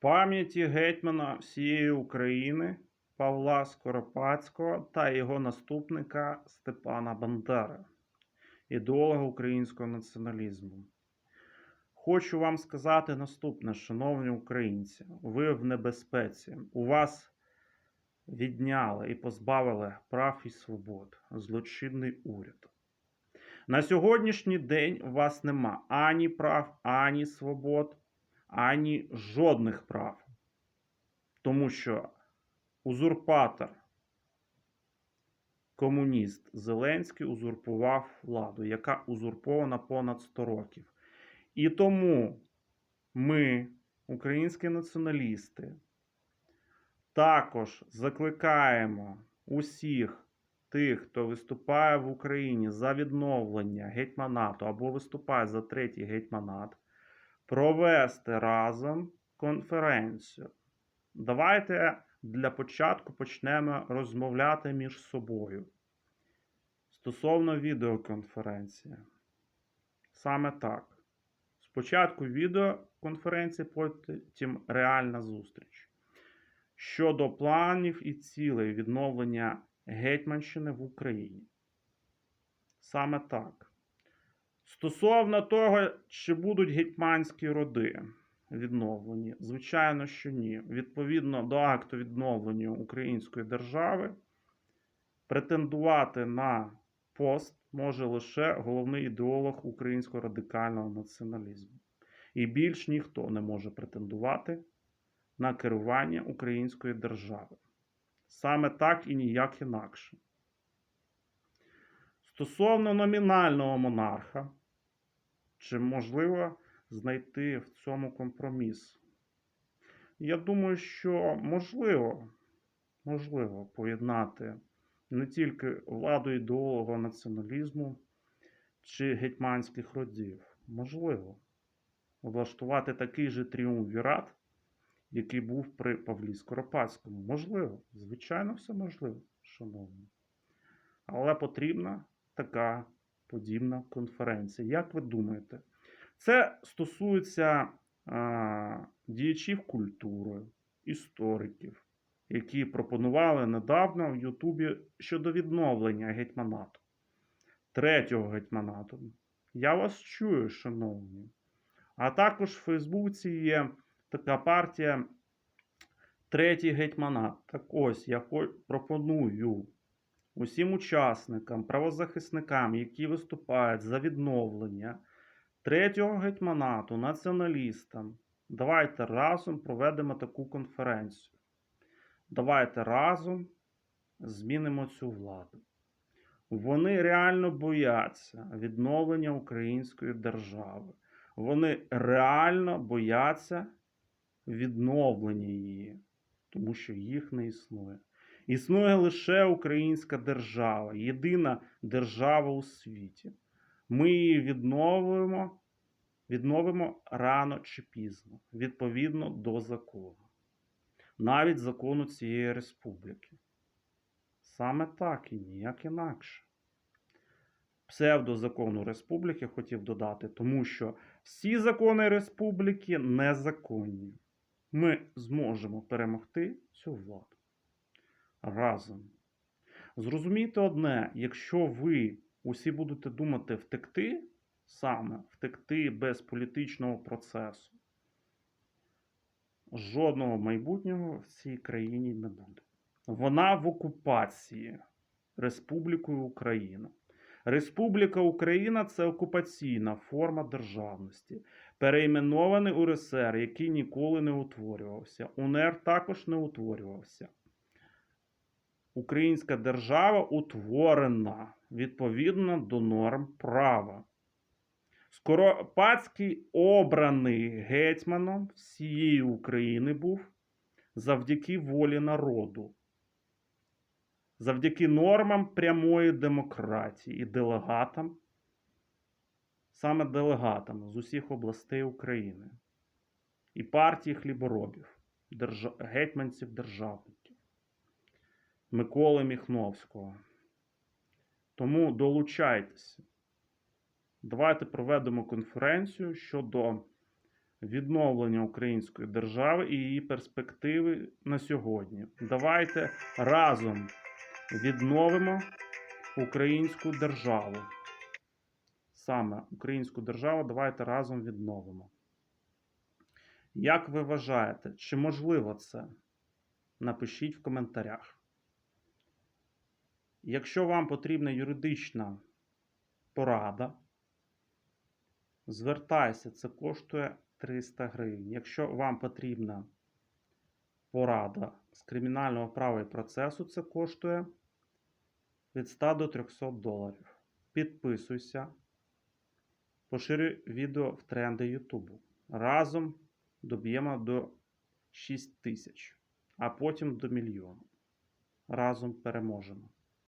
пам'яті гетьмана всієї України Павла Скоропадського та його наступника Степана Бандери, ідеолога українського націоналізму. Хочу вам сказати наступне, шановні українці, ви в небезпеці. У вас відняли і позбавили прав і свобод злочинний уряд. На сьогоднішній день у вас нема ані прав, ані свобод, ані жодних прав. Тому що узурпатор, комуніст Зеленський узурпував владу, яка узурпована понад 100 років. І тому ми, українські націоналісти, також закликаємо усіх тих, хто виступає в Україні за відновлення гетьманату або виступає за третій гетьманат, провести разом конференцію. Давайте для початку почнемо розмовляти між собою стосовно відеоконференції. Саме так. Спочатку відеоконференції, потім реальна зустріч. Щодо планів і цілей відновлення Гетьманщини в Україні. Саме так. Стосовно того, чи будуть гетьманські роди відновлені, звичайно, що ні. Відповідно до акту відновлення української держави, претендувати на пост може лише головний ідеолог українського радикального націоналізму. І більш ніхто не може претендувати на керування української держави. Саме так і ніяк інакше. Стосовно номінального монарха, чи можливо знайти в цьому компроміс? Я думаю, що можливо, можливо поєднати не тільки владу ідеолога націоналізму чи гетьманських родів. Можливо, влаштувати такий же тріумвірат, який був при Павлі Скоропадському. Можливо, звичайно, все можливо, шановні. Але потрібна така подібна конференція. Як ви думаєте? Це стосується а, діячів культури, істориків, які пропонували недавно в Ютубі щодо відновлення гетьманату, третього гетьманату. Я вас чую, шановні. А також в Фейсбуці є така партія Третій гетьманат. Так ось я пропоную усім учасникам, правозахисникам, які виступають за відновлення третього гетьманату, націоналістам. Давайте разом проведемо таку конференцію. Давайте разом змінимо цю владу. Вони реально бояться відновлення української держави. Вони реально бояться відновлення її, тому що їх не існує. Існує лише українська держава, єдина держава у світі. Ми її відновимо, відновимо рано чи пізно, відповідно до закону. Навіть закону цієї республіки. Саме так і ніяк інакше. Псевдозакону республіки хотів додати, тому що всі закони республіки незаконні. Ми зможемо перемогти цю владу разом. Зрозумійте одне, якщо ви усі будете думати втекти, саме втекти без політичного процесу, жодного майбутнього в цій країні не буде. Вона в окупації Республікою Україна. Республіка Україна це окупаційна форма державності, перейменований УРСР, який ніколи не утворювався. УНР також не утворювався. Українська держава утворена відповідно до норм права. Скоропадський обраний гетьманом всієї України був завдяки волі народу, завдяки нормам прямої демократії і делегатам, саме делегатам з усіх областей України і партії хліборобів, держ... гетьманців державників Миколи Міхновського. Тому долучайтеся. Давайте проведемо конференцію щодо відновлення української держави і її перспективи на сьогодні. Давайте разом відновимо українську державу. Саме українську державу давайте разом відновимо. Як ви вважаєте, чи можливо це? Напишіть в коментарях. Якщо вам потрібна юридична порада, звертайся, це коштує 300 гривень. Якщо вам потрібна порада з кримінального права і процесу, це коштує від 100 до 300 доларів. Підписуйся, поширюй відео в тренди Ютубу. Разом доб'ємо до 6 тисяч, а потім до мільйону. Разом переможемо.